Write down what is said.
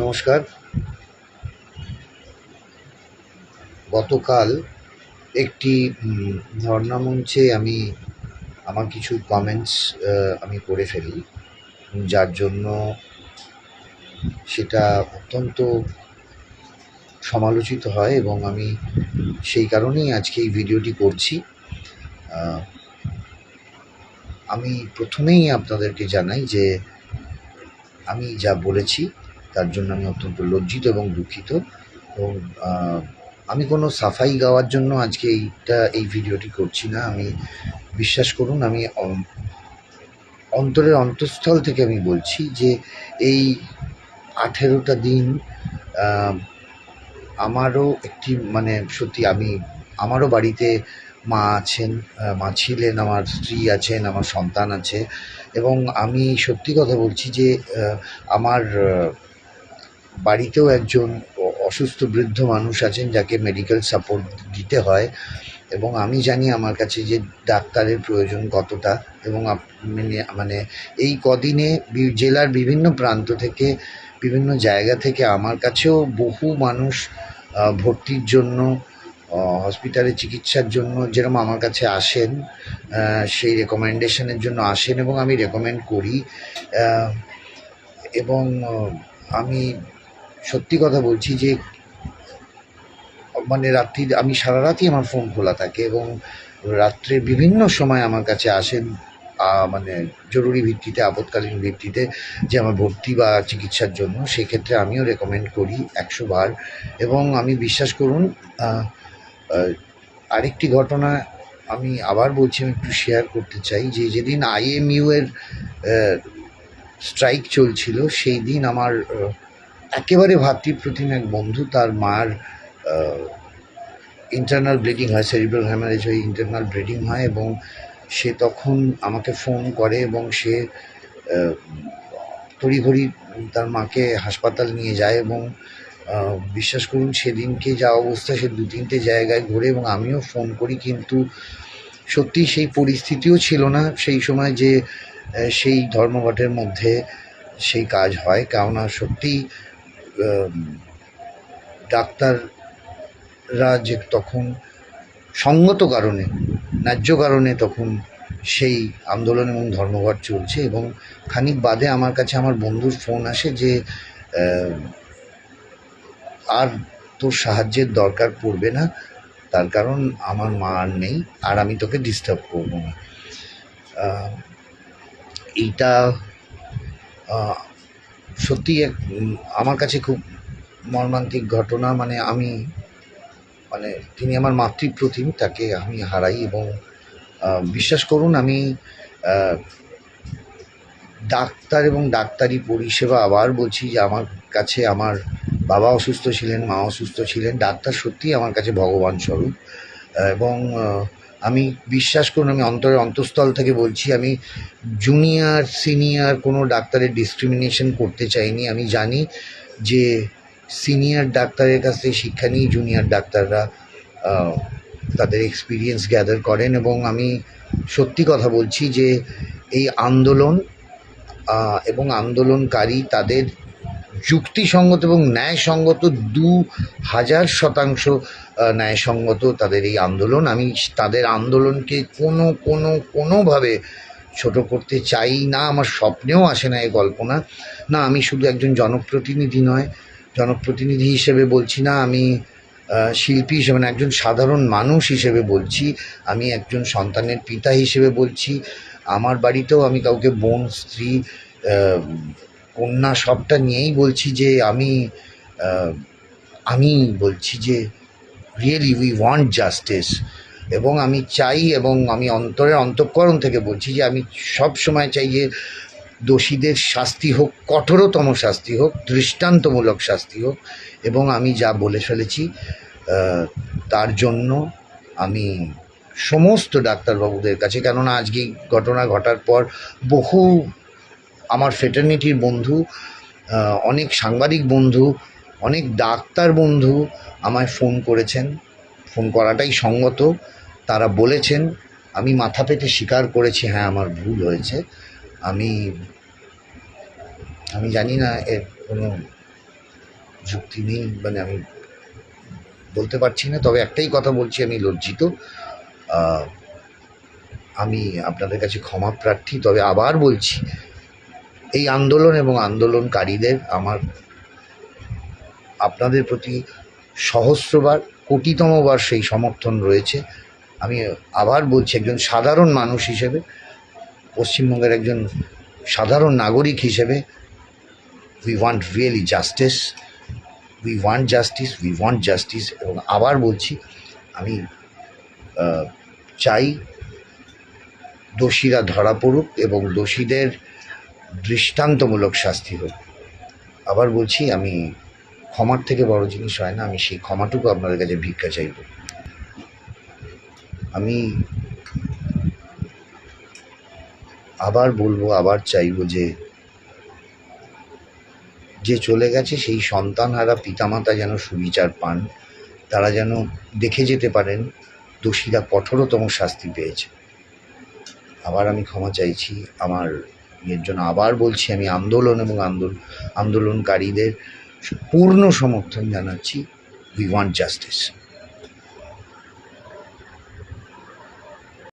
নমস্কার। গতকাল একটি ধর্ণা মঞ্চে আমি, আমার কিছু কমেন্টস আমি করে ফেলি। যার জন্য সেটা অত্যন্ত সমালোচিত হয় এবং আমি সেই কারণেই আজকে এই ভিডিওটি করছি। আমি প্রথমেই আপনাদেরকে জানাই যে আমি যা বলেছি তার জন্য আমি অত্যন্ত লজ্জিত এবং দুঃখিত। এবং আমি কোনো সাফাই গাওয়ার জন্য আজকে এইটা, এই ভিডিওটি করছি না। আমি বিশ্বাস করুন, আমি অন্তরের অন্তঃস্থল থেকে আমি বলছি যে এই আঠেরোটা দিন আমারও একটি মানে সত্যি আমি, আমারও বাড়িতে মা আছেন মা ছিলেন, আমার স্ত্রী আছেন, আমার সন্তান আছে। এবং আমি সত্যি কথা বলছি যে আমার বাড়িতেও একজন অসুস্থ বৃদ্ধ মানুষ আছেন যাকে মেডিকেল সাপোর্ট দিতে হয় এবং আমি জানি আমার কাছে যে ডাক্তারের প্রয়োজন কতটা এবং মানে- মানে এই কদিনে জেলার বিভিন্ন প্রান্ত থেকে, বিভিন্ন জায়গা থেকে আমার কাছেও বহু মানুষ ভর্তির জন্য হসপিটালে চিকিৎসার জন্য যেরকম আমার কাছে আসেন সেই রেকমেন্ডেশনের জন্য আসেন এবং আমি রেকমেন্ড করি এবং আমি সত্যি কথা বলছি যে মানে রাত্রি, আমি সারা রাতই আমার ফোন খোলা থাকে এবং রাত্রে বিভিন্ন সময় আমার কাছে আসেন মানে জরুরি ভিত্তিতে, আপৎকালীন ভিত্তিতে যে আমার ভর্তি বা চিকিৎসার জন্য, সেক্ষেত্রে আমিও রেকমেন্ড করি একশো বার। এবং আমি বিশ্বাস করুন আরেকটি ঘটনা আমি আবার বলছি, আমি একটু শেয়ার করতে চাই যে, যেদিন আইএমইউ এর স্ট্রাইক চলছিল, সেই দিন আমার একেবারে ভাতৃপ্রতিম এক বন্ধু তার মার ইন্টারনাল ব্লিডিং হয় সেরিব্রাল হ্যামারেজ হয়ে ইন্টারনাল ব্লিডিং হয় এবং সে তখন আমাকে ফোন করে এবং সে তড়িঘড়ি তার মাকে হাসপাতাল নিয়ে যায় এবং বিশ্বাস করুন সেদিনকে যা অবস্থা সে দু তিনটে জায়গায় ঘুরে এবং আমিও ফোন করি কিন্তু সত্যি সেই পরিস্থিতিও ছিল না। সেই সময় যে সেই ধর্মঘটের মধ্যে সেই কাজ হয়। কেননা সত্যি আহ, ডাক্তাররা যে তখন সঙ্গত কারণে, ন্যায্য কারণে তখন সেই আন্দোলন এবং ধর্মঘট চলছে এবং খানিক বাদে আমার কাছে আমার বন্ধুর ফোন আসে যে আর তোর সাহায্যের দরকার পড়বে না, তার কারণ আমার মা আর নেই, আর আমি তোকে ডিস্টার্ব করব না। এইটা সত্যি এক আমার কাছে খুব মর্মান্তিক ঘটনা মানে আমি মানে তিনি আমার মাতৃপ্রতিম, তাকে আমি হারাই এবং বিশ্বাস করুন আমি ডাক্তার এবং ডাক্তারি পরিষেবা আবার বলছি যে আমার কাছে আমার বাবা অসুস্থ ছিলেন, মা অসুস্থ ছিলেন, ডাক্তার সত্যিই আমার কাছে ভগবান স্বরূপ এবং আমি বিশ্বাস করুন, আমি অন্তরের অন্তঃস্থল থেকে বলছি, আমি জুনিয়র সিনিয়র কোনো ডাক্তারের ডিসক্রিমিনেশন করতে চাইনি। আমি জানি যে সিনিয়র ডাক্তারের কাছ থেকে শিক্ষা নিয়ে জুনিয়র ডাক্তাররা তাদের এক্সপিরিয়েন্স গ্যাদার করেন এবং আমি সত্যি কথা বলছি যে এই আন্দোলন এবং আন্দোলনকারী তাদের যুক্তিসঙ্গত এবং ন্যায়সঙ্গত দু হাজার শতাংশ ন্যায়সঙ্গত তাদের এই আন্দোলন। আমি তাদের আন্দোলনকে কোনো কোনো, কোনোভাবে ছোট করতে চাই না। আমার স্বপ্নেও আসে না এই কল্পনা। না, আমি শুধু একজন জনপ্রতিনিধি নয়। জনপ্রতিনিধি হিসেবে বলছি না, আমি শিল্পী হিসেবে না একজন সাধারণ মানুষ হিসেবে বলছি। আমি একজন সন্তানের পিতা হিসেবে বলছি। আমার বাড়িতেও আমি কাউকে বোন, স্ত্রী কন্যা সবটা নিয়েই বলছি যে আমি আমি বলছি যে রিয়েলি উই ওয়ান্ট জাস্টিস এবং আমি চাই এবং আমি অন্তরের অন্তঃকরণ থেকে বলছি যে আমি সব সময় চাই যে দোষীদের শাস্তি হোক, কঠোরতম শাস্তি হোক, দৃষ্টান্তমূলক শাস্তি হোক। এবং আমি যা বলে ফেলেছি তার জন্য আমি সমস্ত ডাক্তারবাবুদের কাছে, কেননা আজকে ঘটনা ঘটার পর বহু আমার ফেটার্নিটির বন্ধু অনেক সাংবাদিক বন্ধু অনেক ডাক্তার বন্ধু আমায় ফোন করেছেন। ফোন করাটাই সঙ্গত। তারা বলেছেন, আমি মাথা পেতে স্বীকার করেছি। হ্যাঁ আমার ভুল হয়েছে। আমি আমি জানি না, এর কোনো যুক্তি নেই মানে আমি বলতে পারছি না। তবে একটাই কথা বলছি, আমি লজ্জিত। আমি আপনাদের কাছে ক্ষমা প্রার্থী, তবে আবার বলছি, এই আন্দোলন এবং আন্দোলনকারীদের আমার আপনাদের প্রতি সহস্রবার, কোটিতমবার সেই সমর্থন রয়েছে। আমি আবার বলছি, একজন সাধারণ মানুষ হিসেবে, পশ্চিমবঙ্গের একজন সাধারণ নাগরিক হিসেবে we want really justice we want justice we want justice এবং আবার বলছি, আমি চাই দোষীরা ধরা পড়ুক এবং দোষীদের দৃষ্টান্তমূলক শাস্তি হোক। আবার বলছি, আমি ক্ষমার থেকে বড় জিনিস হয় না, আমি সেই ক্ষমাটুকু আপনাদের কাছে ভিক্ষা চাইব। আমি আবার বলব, আবার চাইব যে যে চলে গেছে সেই সন্তানহারা পিতামাতা যেন সুবিচার পান, তারা যেন দেখে যেতে পারেন দোষীরা কঠোরতম শাস্তি পেয়েছে। আবার আমি ক্ষমা চাইছি, আমার এর জন্য আবার বলছি, আমি আন্দোলন এবং আন্দোলন আন্দোলনকারীদের পূর্ণ সমর্থন জানাচ্ছি উই ওয়ান্ট জাস্টিস